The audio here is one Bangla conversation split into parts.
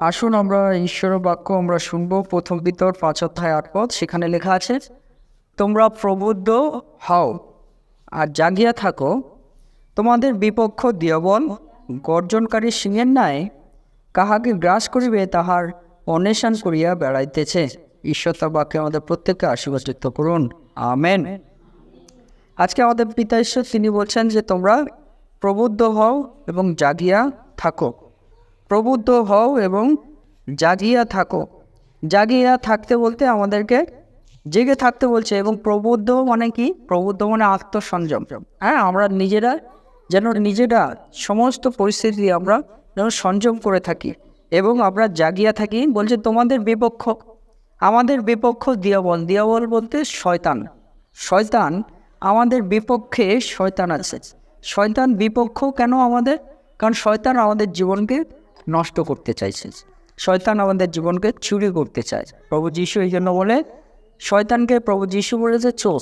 আসুন আমরা ঈশ্বর বাক্য আমরা শুনব, প্রথম বিতর পাঁচ অধ্যায়, আট পথ সেখানে লেখা আছে, তোমরা প্রবুদ্ধ হও আর জাগিয়া থাকো। তোমাদের বিপক্ষ দিয়বল গর্জনকারী সিংহের ন্যায়। কাহাকে গ্রাস করিবে তাহার অন্বেষণ করিয়া বেড়াইতেছে। ঈশ্বর তার বাক্যে আমাদের প্রত্যেককে আশীর্বাদিত করুন। আমেন। আজকে আমাদের পিতা ঈশ্বর, তিনি বলছেন যে, তোমরা প্রবুদ্ধ হও এবং জাগিয়া থাকো। প্রবুদ্ধ হও এবং জাগিয়া থাকো। জাগিয়া থাকতে বলতে আমাদেরকে জেগে থাকতে বলছে এবং প্রবুদ্ধ মানে কি? প্রবুদ্ধ মানে আত্মসংযম। হ্যাঁ আমরা নিজেরা যেন নিজেরা সমস্ত পরিস্থিতি আমরা যেন সংযম করে থাকি এবং আমরা জাগিয়া থাকি। বলছে, তোমাদের বিপক্ষ, আমাদের বিপক্ষ দিয়াবল। দিয়াবল বলতে শয়তান। শয়তান আমাদের বিপক্ষে শয়তান আছে। শয়তান বিপক্ষ কেন আমাদের? কারণ শয়তান আমাদের জীবনকে নষ্ট করতে চাইছে। শয়তান আমাদের জীবনকে চুরি করতে চায়। প্রভু যিশু এই জন্য বলে, শয়তানকে প্রভু যিশু বলেছে চোর।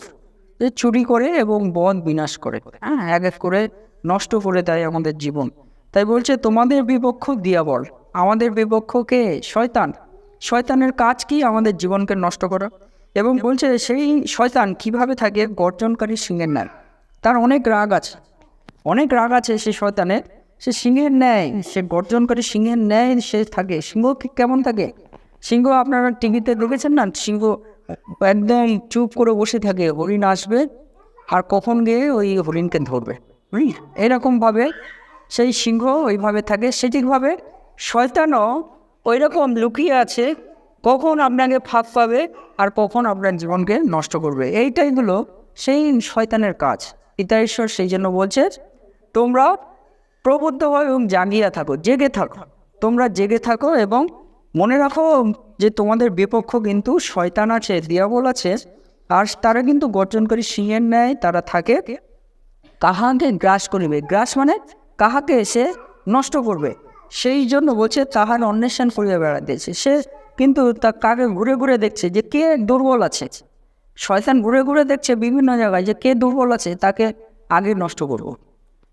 যে চুরি করে এবং বন বিনাশ করে। হ্যাঁ এক এক করে নষ্ট করে দেয় আমাদের জীবন। তাই বলছে, তোমাদের বিপক্ষ দিয়াবল। আমাদের বিপক্ষ কে? শয়তান। শয়তানের কাজ কি আমাদের জীবনকে নষ্ট করা? এবং বলছে, সেই শয়তান কীভাবে থাকে গর্জনকারী সিংহের ন্যায়? তার অনেক রাগ আছে। অনেক রাগ আছে সে শয়তানের। সে সিংহের ন্যায় সে গর্জনকারী সিংহের ন্যায় সে থাকে। সিংহ কি- কেমন থাকে? সিংহ আপনারা টিভিতে দেখেছেন না? সিংহ একদম চুপ করে বসে থাকে। হরিণ আসবে আর কখন গিয়ে ওই হরিণকে ধরবে? এরকমভাবে সেই সিংহ ওইভাবে থাকে। সেটিকভাবে শয়তানও ওই রকম লুকিয়ে আছে কখন আপনাকে ফাঁক পাবে আর কখন আপনার জীবনকে নষ্ট করবে। এইটাই হলো সেই শয়তানের কাজ। পিতা ঈশ্বর সেই জন্য বলছে তোমরা প্রবুদ্ধ হও এবং জাগিয়া থাকো, জেগে থাকো। তোমরা জেগে থাকো এবং মনে রাখো যে তোমাদের বিপক্ষ কিন্তু শয়তান আছে, দিয়াবল আছে, আর তারা কিন্তু গর্জনকারী সিংহের ন্যায় তারা থাকে। কাহাকে গ্রাস করিবে? গ্রাস মানে কাহাকে সে নষ্ট করবে। সেই জন্য বলছে, তাহার অন্বেষণ করিয়া বেড়াতেছে সে কিন্তু তা কাকে ঘুরে ঘুরে দেখছে যে কে দুর্বল আছে? শয়তান ঘুরে ঘুরে দেখছে বিভিন্ন জায়গায় যে কে দুর্বল আছে, তাকে আগে নষ্ট করব।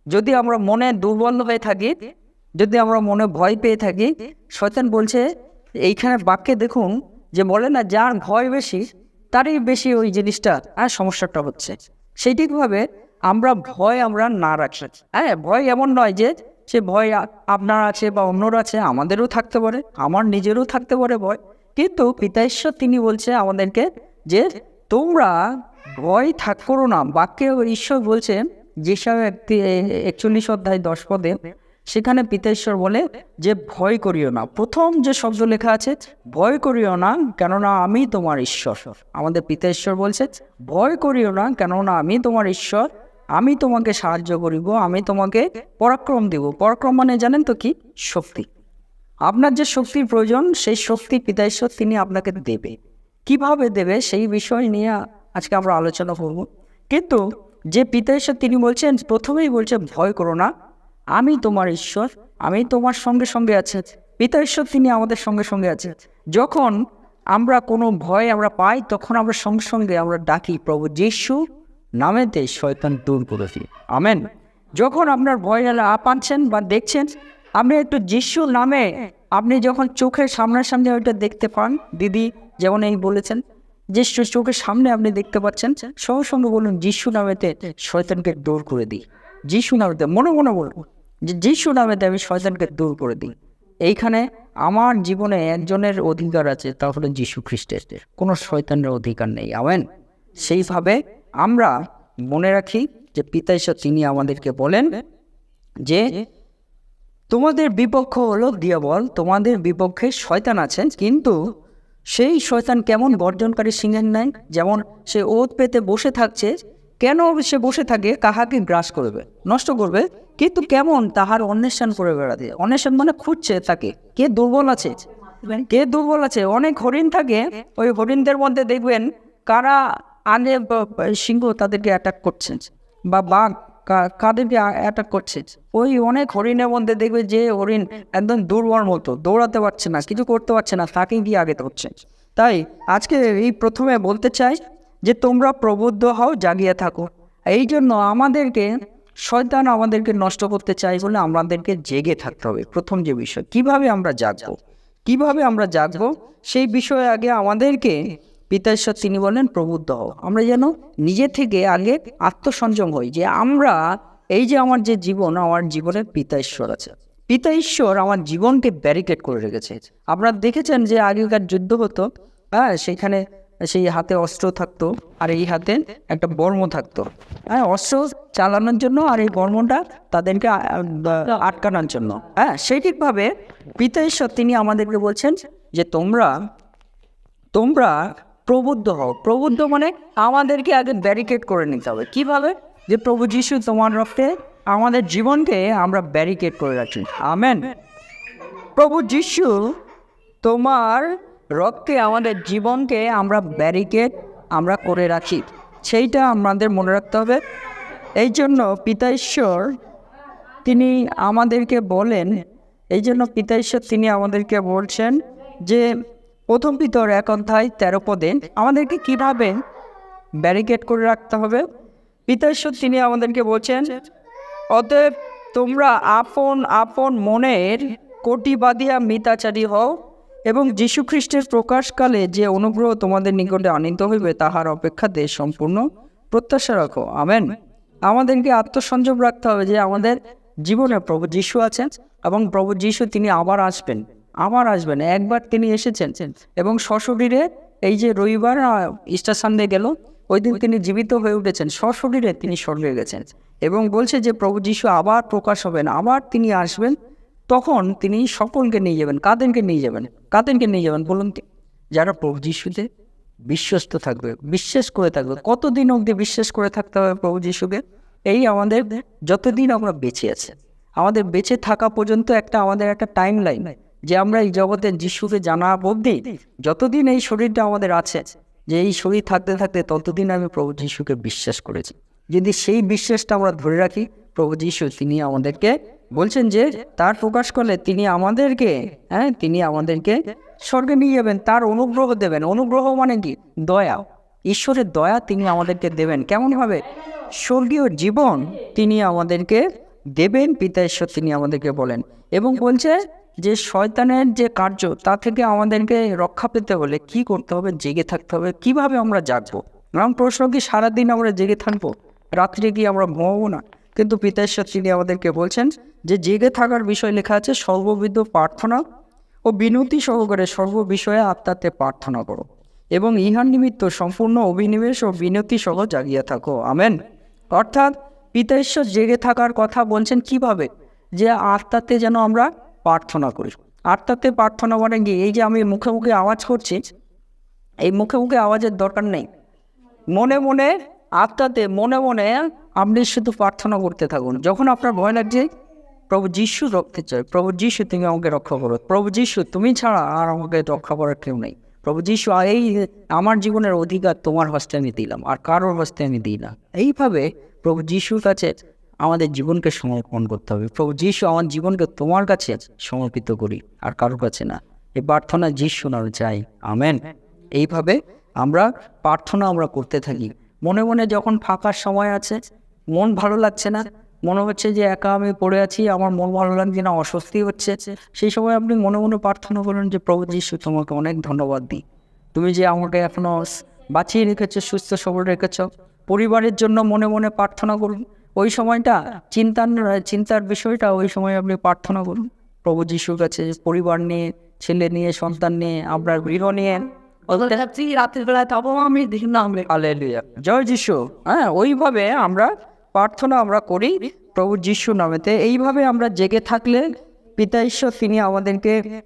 যদি আমরা মনে দুর্বল হয়ে থাকি, যদি আমরা মনে ভয় পেয়ে থাকি, শয়তান বলছে, এইখানে বাক্যে দেখুন যে বলে না, যার ভয় বেশি, তারই বেশি ওই জিনিসটা আর সমস্যাটা হচ্ছে। সেইটিকভাবে আমরা ভয় আমরা না রাখি। হ্যাঁ ভয় এমন নয় যে সে ভয় আপনার আছে বা অন্যর আছে, আমাদেরও থাকতে পারে, আমার নিজেরও থাকতে পারে ভয়। কিন্তু পিতাঈশ্বর তিনি বলছে আমাদেরকে যে তোমরা ভয় থাক করো না। বাক্যে ঈশ্বর বলছে যেসব একচল্লিশ অধ্যায় দশ পদে, সেখানে পিতেশ্বর বলে যে, ভয় করিও না। প্রথম যে শব্দ লেখা আছে, ভয় করিও না কেননা আমি তোমার ঈশ্বর। আমাদের পিতেশ্বর বলছে, ভয় করিও না কেননা আমি তোমার ঈশ্বর। আমি তোমাকে সাহায্য করিব, আমি তোমাকে পরাক্রম দিব। পরাক্রম মানে জানেন তো কি? শক্তি। আপনার যে শক্তির প্রয়োজন, সেই শক্তি পিতা ঈশ্বর তিনি আপনাকে দেবে। কীভাবে দেবে, সেই বিষয় নিয়ে আজকে আমরা আলোচনা করব। কিন্তু যে পিতা ঈশ্বর তিনি বলছেন, প্রথমেই বলছে, ভয় করো না, আমি তোমার ঈশ্বর, আমি তোমার সঙ্গে সঙ্গে আছে। পিতা ঈশ্বর তিনি আমাদের সঙ্গে সঙ্গে আছে যখন আমরা কোনো ভয় আমরা পাই, তখন আমরা সঙ্গে সঙ্গে আমরা ডাকি, প্রভু যিশু নামেতে শয়তান দূর করে দিই আমেন। যখন আপনার ভয় পাচ্ছেন বা দেখছেন, আপনি একটু যিশু নামে, আপনি যখন চোখের সামনাসামনি ওইটা দেখতে পান, দিদি যেমন এই বলেছেন যে চোখের সামনে আপনি দেখতে পাচ্ছেন সঙ্গে সঙ্গে বলুন যিশু নামেতে শয়তানকে দূর করে দিই। যিশু নামেতে, মনে মনে বলুন, যে যিশু নামেতে আমি শয়তানকে দূর করে দিই। এইখানে আমার জীবনে একজনের অধিকার আছে, তা হলো যিশু খ্রিস্টের। কোনো শয়তানের অধিকার নেই, আমেন? সেইভাবে আমরা মনে রাখি যে পিতা ঈশ্বর তিনি আমাদেরকে বলেন যে, তোমাদের বিপক্ষ হলো দিয়াবল তোমাদের বিপক্ষে শয়তান আছেন, কিন্তু সেই শয়তান কেমন গর্জনকারী সিংহের নাই যেমন সে ওত পেতে বসে থাকছে, কেন সে বসে থাকে? কাহাকে গ্রাস করবে? নষ্ট করবে? কিন্তু কেমন তাহার অন্বেষণ করে বেড়াতে? অন্বেষণ মানে খুঁজছে তাকে। কে দুর্বল আছে? কে দুর্বল আছে? অনেক হরিণ থাকে। ওই হরিণদের মধ্যে দেখবেন কারা ব- সিংহ তাদেরকে অ্যাটাক করছে। বা বাঘ। কাদেরকে অ্যাটাক করছে। ওই অনেক হরিণের মধ্যে দেখবে যে হরিণ একদম দুর্বল মতো, দৌড়াতে পারছে না, কিছু করতে পারছে না, তাকেই গিয়ে আগে ধরছে তাই আজকে এই প্রথমে বলতে চাই যে তোমরা প্রবুদ্ধ হও, জাগিয়ে থাকো। এই জন্য আমাদেরকে, শয়তান আমাদেরকে নষ্ট করতে চাই বলে আমাদেরকে জেগে থাকতে হবে। প্রথম যে বিষয়, কীভাবে আমরা জাগবো? কীভাবে আমরা জাগবো? সেই বিষয়ে আগে আমাদেরকে পিতা ঈশ্বর তিনি বলেন প্রবুদ্ধ হও আমরা যেন নিজে থেকে আগে আত্মসংযম হই যে আমরা এই যে আমার যে জীবন, আমার জীবনের পিতা ঈশ্বর আছে। পিতা ঈশ্বর আমার জীবনকে ব্যারিকেড করে রেখেছে। আপনারা দেখেছেন যে আগেকার যুদ্ধ হতো হ্যাঁ সেখানে সেই হাতে অস্ত্র থাকতো আর এই হাতে একটা বর্ম থাকতো। হ্যাঁ অস্ত্র চালানোর জন্য আর এই বর্মটা তাদেরকে আটকানোর জন্য। হ্যাঁ সেই ঠিকভাবে পিতা ঈশ্বর তিনি আমাদেরকে বলছেন যে তোমরা তোমরা প্রবুদ্ধ হও। প্রবুদ্ধ মানে আমাদেরকে আগে ব্যারিকেড করে নিতে হবে। কীভাবে? যে প্রভু যিশু তোমার রক্তে, আমাদের জীবনকে আমরা ব্যারিকেড করে রাখি আমেন প্রভু যিশু তোমার রক্তে আমাদের জীবনকে আমরা ব্যারিকেড আমরা করে রাখি। সেইটা আমাদের মনে রাখতে হবে। এই জন্য পিতা ঈশ্বর তিনি আমাদেরকে বলেন, এই জন্য পিতা ঈশ্বর তিনি আমাদেরকে বলছেন যে প্রথম পিতর এক অধ্যায় তেরো পদে, আমাদেরকে কীভাবে ব্যারিকেড করে রাখতে হবে? পিতা ঈশ্বর তিনি আমাদেরকে বলছেন, অতএব তোমরা আপন আপন মনের কোটি বাঁধিয়া মিতাচারী হও এবং যীশুখ্রিস্টের প্রকাশকালে যে অনুগ্রহ তোমাদের নিকটে আনিত হইবে, তাহার অপেক্ষাতে সম্পূর্ণ প্রত্যাশা রাখো। আমেন। আমাদেরকে আত্মসংযম রাখতে হবে যে আমাদের জীবনে প্রভু যিশু আছেন এবং প্রভু যিশু তিনি আবার আসবেন। আবার আসবেন একবার তিনি এসেছেন। এবং সশরীরে এই যে রবিবার ইস্টার সানডে গেল ওই দিন তিনি জীবিত হয়ে উঠেছেন। সশরীরে তিনি স্বর্গে গেছেন এবং বলছে যে প্রভু যিশু আবার প্রকাশ হবেন আবার তিনি আসবেন তখন তিনি সকলকে নিয়ে যাবেন কাদেরকে নিয়ে যাবেন কাদেরকে নিয়ে যাবেন বলুন যারা প্রভু যিশুতে বিশ্বস্ত থাকবে বিশ্বাস করে থাকবে কতদিন অবধি বিশ্বাস করে থাকতে হবে প্রভু যিশুকে? এই আমাদের যতদিন আমরা বেঁচে আছি আমাদের বেঁচে থাকা পর্যন্ত একটা আমাদের একটা টাইম লাইন যে আমরা এই জগতে যিশুকে জানা অবধি যতদিন এই শরীরটা আমাদের আছে, যে এই শরীর থাকতে থাকতে ততদিন আমি প্রভু যিশুকে বিশ্বাস করেছি। যদি সেই বিশ্বাসটা আমরা ধরে রাখি, প্রভু যিশু তিনি আমাদেরকে বলছেন যে তার প্রকাশ করলে তিনি আমাদেরকে হ্যাঁ তিনি আমাদেরকে স্বর্গে নিয়ে যাবেন, তার অনুগ্রহ দেবেন। অনুগ্রহ মানে কি? দয়া। ঈশ্বরের দয়া তিনি আমাদেরকে দেবেন। কেমন কেমনভাবে? স্বর্গীয় জীবন তিনি আমাদেরকে দেবেন পিতা ঈশ্বর তিনি আমাদেরকে বলেন এবং বলছে যে শয়তানের যে কার্য, তা থেকে আমাদেরকে রক্ষা পেতে হলে কি করতে হবে? জেগে থাকতে হবে। কীভাবে আমরা জাগবো? এমন প্রশ্ন কি সারাদিন আমরা জেগে থাকব? রাত্রে কি আমরা ঘুমাবো না? কিন্তু পিতা ঈশ্বর তিনি আমাদেরকে বলছেন যে জেগে থাকার বিষয় লেখা আছে, সর্ববিধ প্রার্থনা ও বিনতি সহকারে সর্ব বিষয়ে আত্মাতে প্রার্থনা করো এবং ইহার নিমিত্ত সম্পূর্ণ অভিনিবেশ ও বিনতি সহ জাগিয়া থাকো। আমেন। অর্থাৎ পিতা ঈশ্বর জেগে থাকার কথা বলছেন কীভাবে? যে আত্মাতে যেন আমরা প্রার্থনা করি। আত্মাতে প্রার্থনা মানে গিয়ে এই যে আমি মুখে মুখে আওয়াজ করছি, এই মুখে মুখে আওয়াজের দরকার নেই। মনে মনে আত্মাতে, মনে মনে আপনি শুধু প্রার্থনা করতে থাকুন। যখন আপনার ভয় লাগছে, প্রভু যিশু রক্তে চাই, প্রভু যিশু, তুমি আমাকে রক্ষা করো। প্রভু যিশু, তুমি ছাড়া আর আমাকে রক্ষা করার কেউ নেই। প্রভু যিশু, এই আমার জীবনের অধিকার তোমার হস্তে আমি দিলাম, আর কারোর হস্তে আমি দিই না। এইভাবে প্রভু যিশুর কাছে আমাদের জীবনকে সমর্পণ করতে হবে। প্রভু যিশু আমার জীবনকে তোমার কাছে সমর্পিত করি, আর কারোর কাছে না। এই প্রার্থনা যিশু নামে চাই। আমেন। এইভাবে আমরা প্রার্থনা আমরা করতে থাকি। মনে মনে যখন ফাঁকার সময় আছে, মন ভালো লাগছে না, মনে হচ্ছে যে একা আমি পড়ে আছি, আমার মন ভালো লাগছে না, অস্বস্তি হচ্ছে, সেই সময় আপনি মনে মনে প্রার্থনা করুন যে, প্রভু যিশু, তোমাকে অনেক ধন্যবাদ দিই। তুমি যে আমাকে এখনও স- বাঁচিয়ে রেখেছো, সুস্থ সবল রেখেছ পরিবারের জন্য মনে মনে প্রার্থনা করুন। ওই সময়টা চিন্তার চিন্তার বিষয়টা ওই সময় আপনি প্রার্থনা করুন। প্রভু যিশুর কাছে পরিবার নিয়ে ছেলে নিয়ে সন্তান নিয়ে আপনার গৃহ নিয়ে। রাতের বেলায় তবু আমি দেখলাম হালেলুয়া। জয় যিশু। হ্যাঁ ওইভাবে আমরা প্রার্থনা আমরা করি প্রভু যিশু নামেতে। এইভাবে আমরা জেগে থাকলে পিতা ঈশ্বর তিনি আমাদেরকে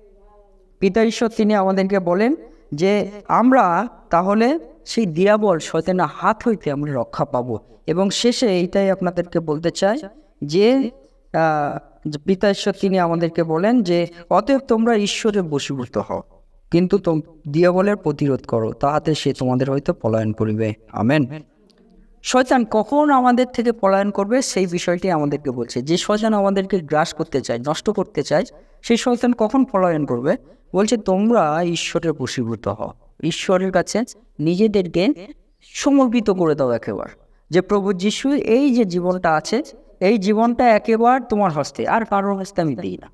পিতা ঈশ্বর তিনি আমাদেরকে বলেন যে আমরা তাহলে সেই দিয়াবল শয়তানের হাত হইতে আমরা রক্ষা পাবো। এবং শেষে এইটাই আপনাদেরকে বলতে চাই যে পিতা ঈশ্বর তিনি আমাদেরকে বলেন যে, অতএব তোমরা ঈশ্বরে বশীভূত হও, কিন্তু দিয়াবলের প্রতিরোধ করো তাহাতে সে তোমাদের হয়তো পলায়ন করিবে। আমেন। শয়তান কখন আমাদের থেকে পলায়ন করবে সেই বিষয়টি আমাদেরকে বলছে। যে শয়তান আমাদেরকে গ্রাস করতে চায়, নষ্ট করতে চায়, সেই শয়তান কখন পলায়ন করবে? বলছে, তোমরা ঈশ্বরের বশীভূত হও। ঈশ্বরের কাছে নিজেদেরকে সমর্পিত করে দাও একেবারে। যে প্রভু যিশু, এই যে জীবনটা আছে, এই জীবনটা একেবারে তোমার হস্তে, আর কারোর হস্তে আমি দিই না।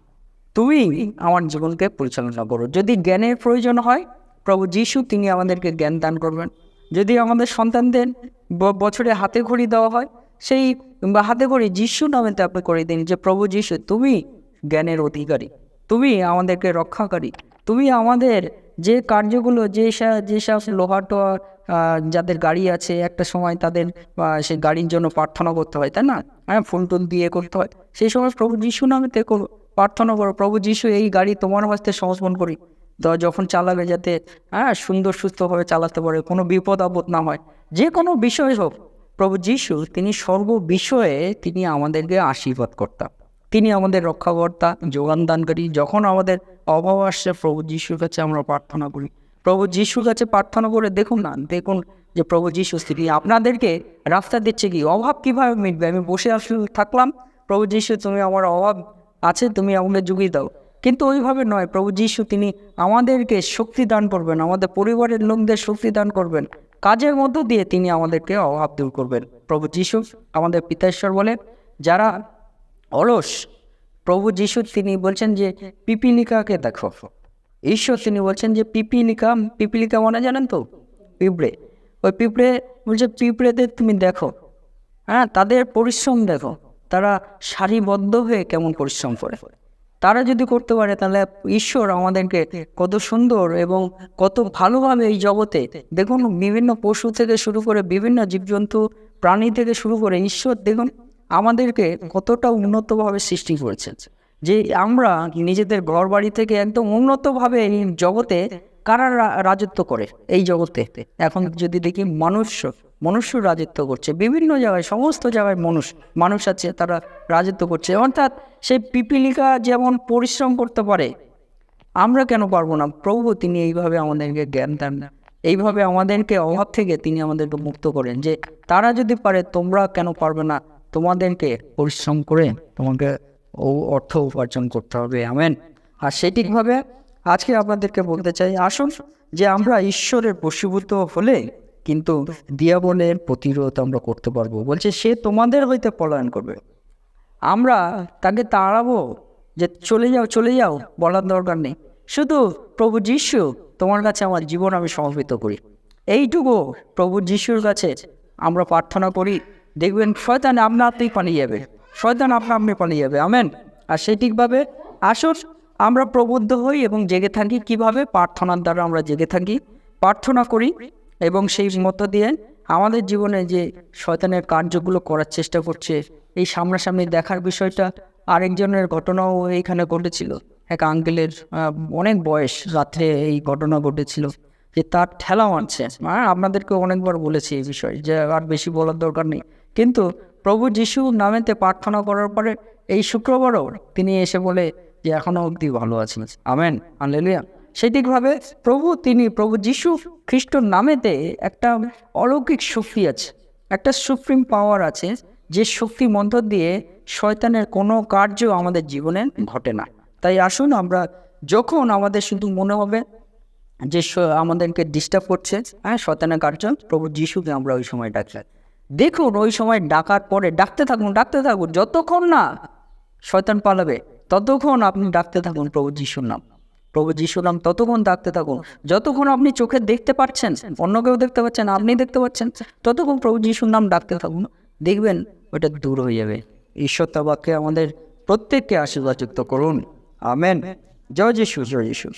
তুমি আমার জীবনকে পরিচালনা করো। যদি জ্ঞানের প্রয়োজন হয়, প্রভু যিশু, তিনি আমাদেরকে জ্ঞান দান করবেন। যদি আমাদের সন্তানদের বছরে হাতে ঘড়ি দেওয়া হয়, সেই বা হাতে ঘড়ি যিশু নামেতে আপনি করে দিন যে, প্রভু যিশু, তুমি জ্ঞানের অধিকারী। তুমি আমাদেরকে রক্ষাকারী। তুমি আমাদের যে কার্যগুলো যেসব লোহাটোয়া আহ, যাদের গাড়ি আছে একটা সময় তাদের সে গাড়ির জন্য প্রার্থনা করতে হয় তাই না? হ্যাঁ ফুল টুল দিয়ে করতে হয়। সেই সময় প্রভু যিশু নামেতে করো প্রার্থনা করো প্রভু যিশু এই গাড়ি তোমার হস্তে সমর্পণ করি। তো যখন চালাবে যাতে হ্যাঁ সুন্দর সুস্থভাবে চালাতে পারে কোনো বিপদ আপদ না হয় যে কোনো বিষয় হোক প্রভু যিশু তিনি সর্ব বিষয়ে তিনি আমাদেরকে আশীর্বাদ করতাম তিনি আমাদের রক্ষাকর্তা, যোগান দানকারী। যখন আমাদের অভাব আসছে, প্রভু যিশুর কাছে আমরা প্রার্থনা করি। প্রভু যিশুর কাছে প্রার্থনা করে দেখুন না, দেখুন যে প্রভু যিশু তিনি আপনাদেরকে রাস্তা দিচ্ছে কি? অভাব কীভাবে মিটবে? আমি বসে আসলে থাকলাম। প্রভু যিশু, তুমি আমার অভাব আছে, তুমি আমাকে জুগিয়ে দাও। কিন্তু ওইভাবে নয়, প্রভু যিশু, তিনি আমাদেরকে শক্তি দান করবেন, আমাদের পরিবারের লোকদের শক্তি দান করবেন। কাজের মধ্য দিয়ে তিনি আমাদেরকে অভাব দূর করবেন। প্রভু যিশু, আমাদের পিতাশ্বর বলে, যারা অলস। প্রভু যিশু তিনি বলছেন যে, পিপিলিকাকে দেখো। ঈশ্বর তিনি বলছেন যে, পিপিলিকা পিপিলিকা মানে জানেন তো, পিঁপড়ে। ওই পিঁপড়ে বলছে পিঁপড়েদের তুমি দেখো। হ্যাঁ তাদের পরিশ্রম দেখো। তারা সারিবদ্ধ হয়ে কেমন পরিশ্রম করে। তারা যদি করতে পারে, তাহলে ঈশ্বর আমাদেরকে কত সুন্দর এবং কত ভালোভাবে এই জগতে দেখুন, বিভিন্ন পশু থেকে শুরু করে বিভিন্ন জীবজন্তু, প্রাণী থেকে শুরু করে ঈশ্বর, দেখুন আমাদেরকে কতটা উন্নতভাবে সৃষ্টি করেছে। যে আমরা নিজেদের ঘর বাড়ি থেকে একদম উন্নতভাবে এই জগতে কারা রাজত্ব করে এই জগতে? এখন যদি দেখি মনুষ্য মনুষ্য রাজত্ব করছে বিভিন্ন জায়গায় সমস্ত জায়গায় মানুষ মানুষ আছে তারা রাজত্ব করছে। অর্থাৎ সেই পিপিলিকা যেমন পরিশ্রম করতে পারে আমরা কেন পারব না? প্রভু তিনি এইভাবে আমাদেরকে জ্ঞান দেন। এইভাবে আমাদেরকে অভাব থেকে তিনি আমাদেরকে মুক্ত করেন যে তারা যদি পারে তোমরা কেন পারবে না? তোমাদেরকে পরিশ্রম করে তোমাকে ও অর্থ উপার্জন করতে হবে। আমেন। আর সেটিকভাবে আজকে আপনাদেরকে বলতে চাই, আসুন যে আমরা ঈশ্বরের বশীভূত হলে কিন্তু দিয়াবলের প্রতিরোধ আমরা করতে পারব। বলছে, সে তোমাদের হইতে পলায়ন করবে। আমরা তাকে তাড়াবো যে চলে যাও চলে যাও, বলার দরকার নেই। শুধু প্রভু যিশু তোমার কাছে আমার জীবন আমি সমর্পিত করি। এইটুকু প্রভু যিশুর কাছে আমরা প্রার্থনা করি। দেখবেন শয়তান আপনা আপনি পালিয়ে যাবে। শয়তান আপনা আপনি পালিয়ে যাবে। আমেন? আর সেটিকভাবে আসুন, আমরা প্রবুদ্ধ হই এবং জেগে থাকি কীভাবে? প্রার্থনার দ্বারা আমরা জেগে থাকি। প্রার্থনা করি এবং সেই মধ্য দিয়ে আমাদের জীবনে যে শয়তানের কার্যগুলো করার চেষ্টা করছে, এই সামনাসামনি দেখার বিষয়টা আরেকজনের ঘটনাও এইখানে ঘটেছিল। এক আঙ্কেলের অনেক বয়স রাত্রে এই ঘটনা ঘটেছিল যে তার ঠেলা মারছে হ্যাঁ আপনাদেরকে অনেকবার বলেছি এই বিষয়ে যে আর বেশি বলার দরকার নেই। কিন্তু প্রভু যিশু নামেতে প্রার্থনা করার পরে এই শুক্রবারও তিনি এসে বলে যে এখনও অবধি ভালো আছেন আমেন আনলেলুয়া সেটিকভাবে প্রভু, তিনি প্রভু যিশু খ্রিস্ট নামেতে একটা অলৌকিক শক্তি আছে, একটা সুপ্রিম পাওয়ার আছে, যে শক্তি মধ্য দিয়ে শয়তানের কোনো কার্য আমাদের জীবনে ঘটে না। তাই আসুন আমরা যখন আমাদের শুধু মনে হবে যে আমাদেরকে ডিস্টার্ব করছে হ্যাঁ শয়তানের কার্য, প্রভু যিশুকে আমরা ওই সময় ডাকি দেখুন ওই সময় ডাকার পরে ডাকতে থাকুন ডাকতে থাকুন, যতক্ষণ না শয়তান পালাবে, ততক্ষণ আপনি ডাকতে থাকুন প্রভু যিশুর নাম। প্রভু যিশুর নাম ততক্ষণ ডাকতে থাকুন, যতক্ষণ আপনি চোখে দেখতে পাচ্ছেন, অন্য কেউ দেখতে পাচ্ছেন, আপনি দেখতে পাচ্ছেন, ততক্ষণ প্রভু যিশুর নাম ডাকতে থাকুন, দেখবেন ওটা দূর হয়ে যাবে। ঈশ্বর তার বাক্যে আমাদের প্রত্যেককে আশীর্বাদ যুক্ত করুন। আমেন। জয় যিশু জয় যিশু।